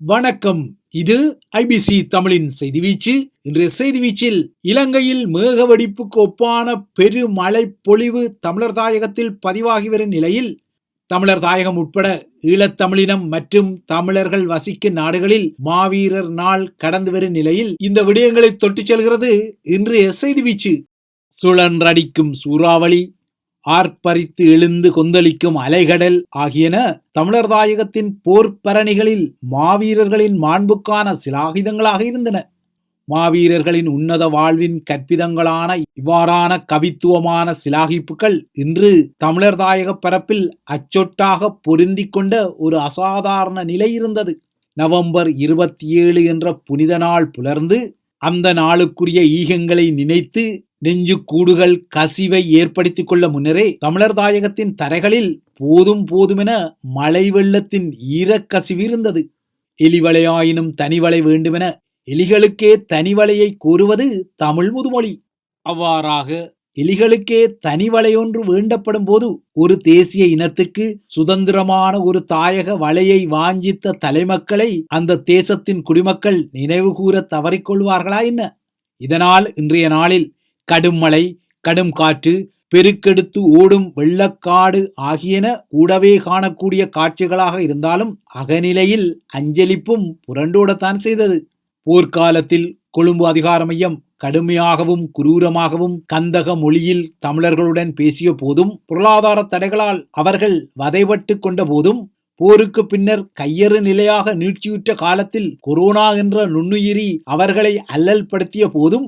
வணக்கம். இது ஐபிசி தமிழின் செய்தி வீச்சு. இன்றைய செய்தி வீச்சில் இலங்கையில் மேகவெடிப்புக்கு ஒப்பான பெருமழை பொழிவு தமிழர் தாயகத்தில் பதிவாகி வரும் நிலையில் தமிழர் தாயகம் உட்பட ஈழத்தமிழினம் மற்றும் தமிழர்கள் வசிக்கும் நாடுகளில் மாவீரர் நாள் கடந்து வரும் நிலையில் இந்த விடயங்களை தொட்டுச் செல்கிறது இன்றைய செய்தி வீச்சு. சுழன்றடிக்கும் சூறாவளி ஆர்ப்பரித்து எழுந்து கொந்தளிக்கும் அலைகடல் ஆகியன தமிழர் தாயகத்தின் போர்ப்பரணிகளில் மாவீரர்களின் மாண்புக்கான சிலாகிதங்களாக இருந்தன. மாவீரர்களின் உன்னத வாழ்வின் கற்பிதங்களான இவ்வாறான கவித்துவமான சிலாகிப்புகள் இன்று தமிழர் தாயக பரப்பில் அச்சொட்டாக பொருந்திக் கொண்ட ஒரு அசாதாரண நிலை இருந்தது. நவம்பர் இருபத்தி ஏழு என்ற புனித நாள் புலர்ந்து அந்த நாளுக்குரிய ஈகங்களை நினைத்து நெஞ்சு கூடுகள் கசிவை ஏற்படுத்திக் கொள்ள முன்னரே தமிழர் தாயகத்தின் தரைகளில் போதும் போதுமென மழை வெள்ளத்தின் ஈரக்கசிவு இருந்தது. எலிவளையாயினும் தனிவளை வேண்டுமென எலிகளுக்கே தனிவளையை கூறுவது தமிழ் முதுமொழி. அவ்வாறாக எலிகளுக்கே தனிவளையொன்று வேண்டப்படும் போது ஒரு தேசிய இனத்துக்கு சுதந்திரமான ஒரு தாயக வலையை வாஞ்சித்த தலைமக்களை அந்த தேசத்தின் குடிமக்கள் நினைவு கூற தவறிக்கொள்வார்களா என்ன? இதனால் இன்றைய நாளில் கடும் மழை கடும் காற்று பெருக்கெடுத்து ஓடும் வெள்ளக்காடு ஆகியன கூடவே காணக்கூடிய காட்சிகளாக இருந்தாலும் அகநிலையில் அஞ்சலிப்பும் புரண்டோடத்தான் செய்தது. போர்க்காலத்தில் கொழும்பு அதிகார மையம் கடுமையாகவும் குரூரமாகவும் கந்தக மொழியில் தமிழர்களுடன் பேசிய போதும் பொருளாதார தடைகளால் அவர்கள் வதைபட்டு கொண்ட போதும் போருக்கு பின்னர் கையறு நிலையாக நீட்சியுற்ற காலத்தில் கொரோனா என்ற நுண்ணுயிரி அவர்களை அல்லல்படுத்திய போதும்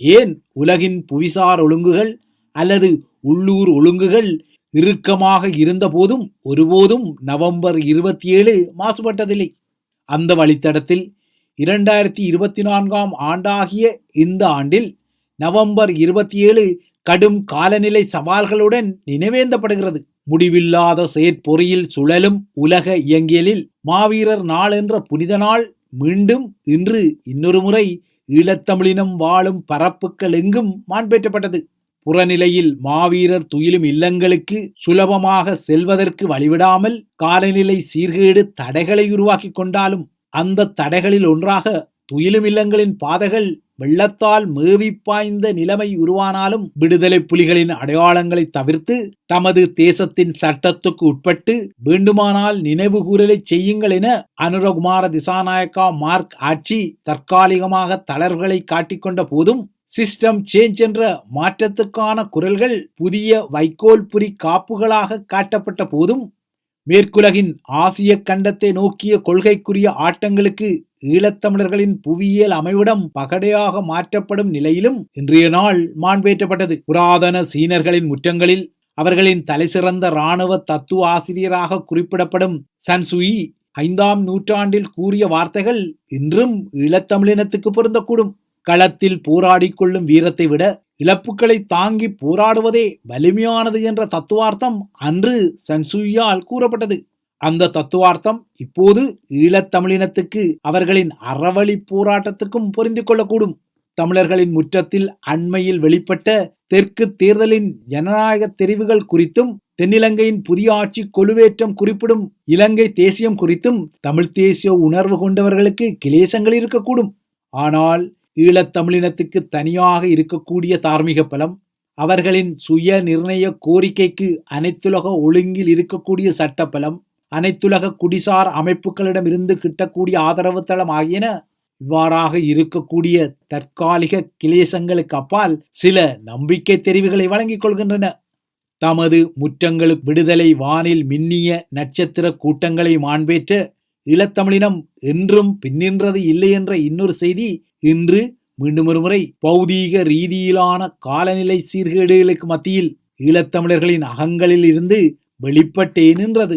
ஏன் உலகின் புவிசார் ஒழுங்குகள் அல்லது உள்ளூர் ஒழுங்குகள் இறுக்கமாக இருந்தபோதும் ஒருபோதும் நவம்பர் இருபத்தி ஏழு மாசுபட்டதில்லை? அந்த வழித்தடத்தில் இரண்டாயிரத்தி இருபத்தி நான்காம் ஆண்டாகிய இந்த ஆண்டில் நவம்பர் இருபத்தி ஏழு கடும் காலநிலை சவால்களுடன் நினைவேந்தப்படுகிறது. முடிவில்லாத செயற்பொறியில் சுழலும் உலக இயங்கியலில் மாவீரர் நாள் என்ற புனித நாள் மீண்டும் இன்று இன்னொரு முறை ஈழத்தமிழினம் வாழும் பரப்புக்கள் எங்கும் மாண்பேற்றப்பட்டது. புறநிலையில் மாவீரர் துயிலும் இல்லங்களுக்கு சுலபமாக செல்வதற்கு வழிவிடாமல் காலநிலை சீர்கேடு தடைகளை உருவாக்கி கொண்டாலும் அந்த தடைகளில் ஒன்றாக துயிலும் இல்லங்களின் பாதைகள் வெள்ளத்தால் மேவிப்பாய்ந்த நிலைமை உருவானாலும் விடுதலை புலிகளின் அடையாளங்களை தவிர்த்து தமது தேசத்தின் சட்டத்துக்கு உட்பட்டு வேண்டுமானால் நினைவுகூறலை செய்யுங்கள் என அனுரகுமார திசாநாயக்கா மார்க் ஆட்சி தற்காலிகமாக தளர்வுகளை காட்டிக்கொண்ட போதும் சிஸ்டம் சேஞ்ச் என்ற மாற்றத்துக்கான குரல்கள் புதிய வைக்கோல் புரி காப்புகளாக காட்டப்பட்ட போதும் மேற்குலகின் ஆசிய கண்டத்தை நோக்கிய கொள்கைக்குரிய ஆட்டங்களுக்கு ஈழத்தமிழர்களின் புவியியல் அமைவிடம் பகடையாக மாற்றப்படும் நிலையிலும் இன்றைய நாள் மாண்பேற்றப்பட்டது. புராதன சீனர்களின் முற்றங்களில் அவர்களின் தலைசிறந்த இராணுவ தத்துவ ஆசிரியராக குறிப்பிடப்படும் சன்சுயி ஐந்தாம் நூற்றாண்டில் கூறிய வார்த்தைகள் இன்றும் ஈழத்தமிழினத்துக்கு பொருந்தக்கூடும். களத்தில் போராடி கொள்ளும் வீரத்தை விட இழப்புகளை தாங்கி போராடுவதே வலிமையானது என்ற தத்துவார்த்தம் அன்று சன்சுயால் கூறப்பட்டது. அந்த தத்துவார்த்தம் இப்போது ஈழத்தமிழினத்துக்கு அவர்களின் அறவழி போராட்டத்துக்கும் பொருந்தி கொள்ளக்கூடும். தமிழர்களின் முற்றத்தில் அண்மையில் வெளிப்பட்ட தெற்கு தேர்தலின் ஜனநாயக தெரிவுகள் குறித்தும் தென்னிலங்கையின் புதிய ஆட்சி கொலுவேற்றம் குறிப்பிடும் இலங்கை தேசியம் குறித்தும் தமிழ் தேசிய உணர்வு கொண்டவர்களுக்கு கிளேசங்கள் இருக்கக்கூடும். ஆனால் ஈழத்தமிழினத்துக்கு தனியாக இருக்கக்கூடிய தார்மீக பலம் அவர்களின் சுய நிர்ணய கோரிக்கைக்கு அனைத்துலக ஒழுங்கில் இருக்கக்கூடிய சட்டப்பலம் அனைத்துலக குடிசார் அமைப்புகளிடமிருந்து கிட்டக்கூடிய ஆதரவு தளம் ஆகியன இவ்வாறாக இருக்கக்கூடிய தற்காலிக கிளேசங்களுக்கு அப்பால் சில நம்பிக்கை தெரிவுகளை வழங்கிக் கொள்கின்றன. தமது முற்றங்களுக்கு விடுதலை வானில் மின்னிய நட்சத்திர கூட்டங்களை மாண்பேற்ற ஈழத்தமிழினம் என்றும் பின்னின்றது இல்லை என்ற இன்னொரு செய்தி இன்று மீண்டும் ஒரு முறை பௌதீக ரீதியிலான காலநிலை சீர்கேடுகளுக்கு மத்தியில் ஈழத்தமிழர்களின் அகங்களில் இருந்து வெளிப்பட்டே நின்றது.